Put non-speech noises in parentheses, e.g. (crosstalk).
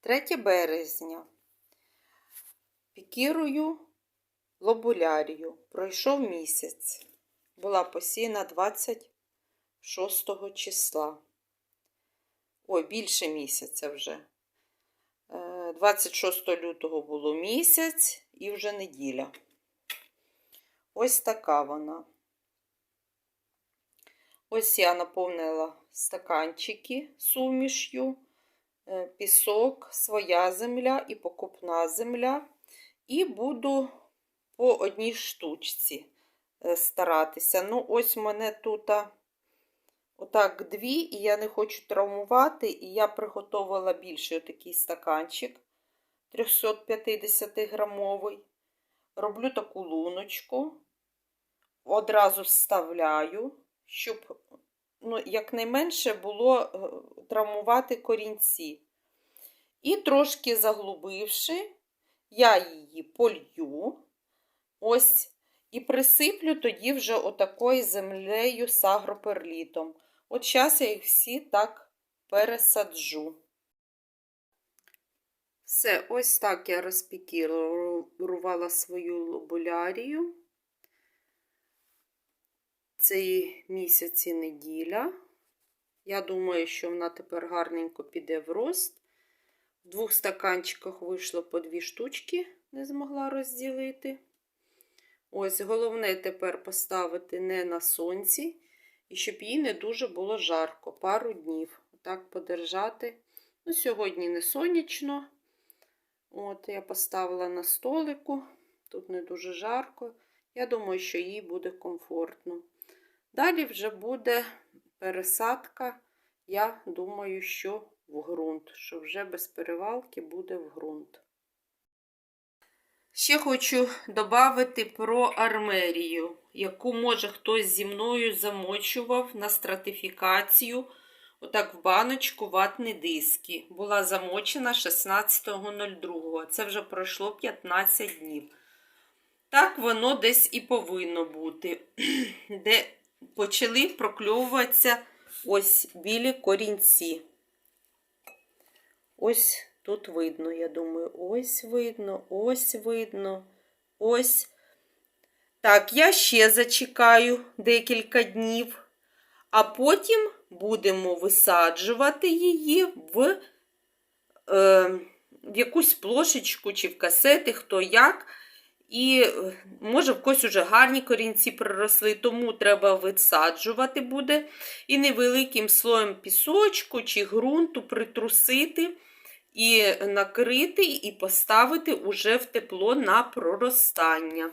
3 березня. Пікірую лобулярію. Пройшов місяць. Була посіяна 26 числа. Ой, більше місяця вже. Е, 26 лютого було місяць і вже неділя. Ось така вона. Ось я наповнила стаканчики суміш'ю, е, пісок, своя земля і покупна земля. І буду по одній штучці е, старатися. Ну, ось мене тут отак дві, і я не хочу травмувати, і я приготувала більший отакий стаканчик 350 грамовий. Роблю таку луночку, одразу вставляю, щоб ну, якнайменше було е, травмувати корінці. І трошки заглубивши, я її полью, ось, і присиплю тоді вже отакою землею з агроперлітом. От зараз я їх всі так пересаджу. Все, ось так я розпікірувала свою лобулярію. Цей місяць і неділя. Я думаю, що вона тепер гарненько піде в рост. В двох стаканчиках вийшло по дві штучки, не змогла розділити. Ось, головне тепер поставити не на сонці, і щоб їй не дуже було жарко, пару днів. Отак подержати. Ну, Сьогодні не сонячно. От, я поставила на столику, тут не дуже жарко. Я думаю, що їй буде комфортно. Далі вже буде пересадка, я думаю, що в ґрунт, що вже без перевалки буде в ґрунт. Ще хочу додати про армерію, яку, може, хтось зі мною замочував на стратифікацію. Отак в баночку ватні диски. Була замочена 16.02. Це вже пройшло 15 днів. Так воно десь і повинно бути. (clears throat) Де почали прокльовуватися ось білі корінці. Ось тут видно, я думаю, ось видно, ось видно, ось. Так, я ще зачекаю декілька днів, а потім будемо висаджувати її в, е, в якусь плошечку чи в касети, хто як. І, може, в когось уже гарні корінці проросли, тому треба висаджувати буде. І невеликим слоєм пісочку чи ґрунту притрусити, і накрити, і поставити уже в тепло на проростання.